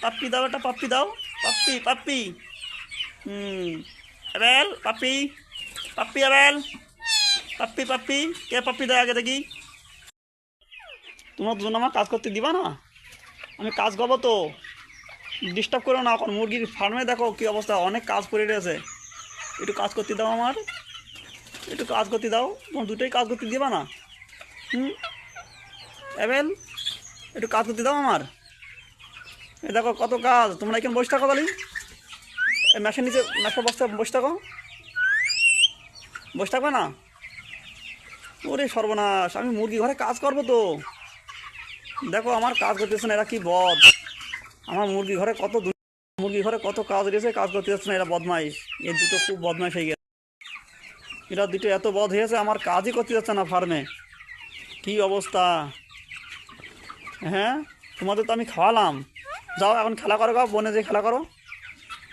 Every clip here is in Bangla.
পাপ্পি দাও একটা, পাপ্পি দাও। পাপ্পি পাপ্পি। হুম। অ্যাবেল, পাপ্পি। পাপ্পি, অ্যাবেল। পাপ্পি পাপ্পি। কে পাপ্পি দেয় আগে দেখি। তোমরা দুজন আমার কাজ করতে দিবা না? আমি কাজ করব তো। ডিস্টার্ব করো না এখন মুরগির ফার্মে দেখো কী অবস্থা, অনেক কাজ পড়ে রয়েছে। একটু কাজ করতে দাও আমার। একটু কাজ করতে দাও। তোমার দুটোই কাজ করতে দিবা না? হুম? অ্যাবেল একটু কাজ করতে দাও আমার। এ দেখো কত কাজ। তোমরা এখানে বসে থাকো তাহলে। এই মেশিন নিচে মেশিন বসতে বসে থাকো। বসে থাকবে না? ওরে সর্বনাশ, আমি মুরগি ঘরে কাজ করব তো। দেখো আমার কাজ করতেছে না, এরা কি বদ। আমার মুরগি ঘরে কত মুরগি ঘরে কত কাজ রয়েছে, কাজ করতে যাচ্ছে না, এরা বদমাইশ। এর দুটো খুব বদমাইশ হয়ে গেছে। এরা দুটো এত বদ হয়েছে আমার কাজই করতে যাচ্ছে না ফার্মে কি অবস্থা? হ্যাঁ? তোমাদের তো আমি খাওয়ালাম। যাও, এখন খেলা করো, গা, বনে যে খেলা করো।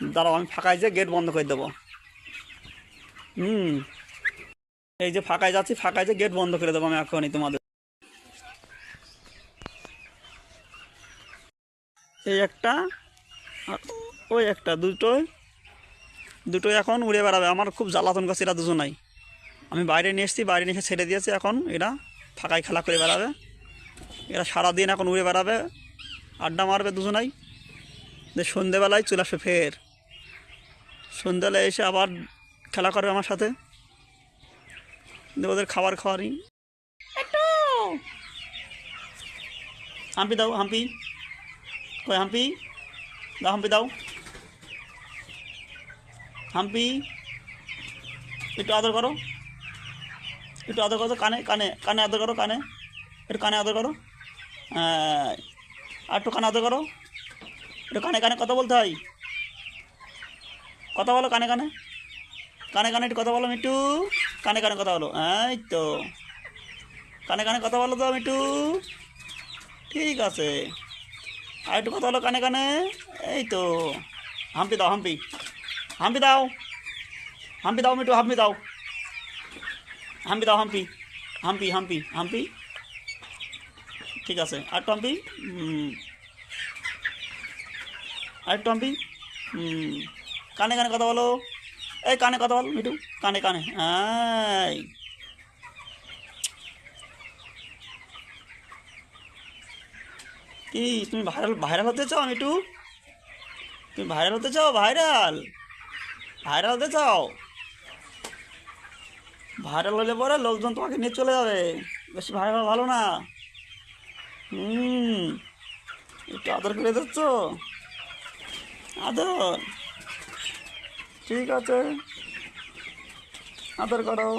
দাঁড়াও, আমি ফাঁকায় যে গেট বন্ধ করে দেবো। হুম। এই যে ফাঁকায় যাচ্ছি, ফাঁকায় যে গেট বন্ধ করে দেবো আমি এখনই তোমাদের। এই একটা ওই একটা, দুটোই। দুটোই এখন উড়ে বেড়াবে। আমার খুব জ্বালাতন করছে এরা দুজনাই। আমি বাইরে নিয়ে এসেছি, বাইরে নিয়ে ছেড়ে দিয়েছি এখন এরা। ফাঁকায় খেলা করে বেড়াবে। এরা সারাদিন এখন উড়ে বেড়াবে আড্ডা মারবে দুজনাই। দিয়ে সন্ধেবেলায় চলে আসবে ফের। সন্ধ্যেবেলায় এসে আবার খেলা করবে আমার সাথে। ওদের খাবার খাওয়ারই। একটু। হাম্পি দাও হাম্পি। কই হাম্পি? দাও হাম্পি দাও। হাম্পি একটু আদর করো। একটু আদর করো কানে কানে কানে আদর করো কানে। একটু কানে আদর করো। হ্যাঁ। আর একটু কানে আদর করো। একটু কানে কানে কথা বলতে হয়। কথা বলো কানে কানে। কানে কানে একটু কথা বলো মিটু কানে কানে কথা বলো। এই তো। কানে কানে কথা বলো তো মিটু ঠিক আছে। আর একটু কথা বলো কানে কানে। এই তো। হাম্পি দাও, হাম্পি। হাম্পি দাও। হাম্পি দাও মিটু হাম্পি দাও। হাম্পি দাও, হাম্পি। হাম্পি হাম্পি হাম্পি। ঠিক আছে। আর হুম। আর হুম। কানে কানে কথা বলো। এই, কানে কথা বল মিটু কানে কানে। এই। কি, তুমি ভাইরাল ভাইরাল হতে চাও মিটু তুমি ভাইরাল হতে চাও ভাইরাল ভাইরাল হতে চাও? ভাইরাল হলে পরে লোকজন তোমাকে নিয়ে চলে যাবে। বেশি ভাইরাল ভালো না। হুম। একটু আদর করে দিচ্ছ আদর। ঠিক আছে। আদর করো।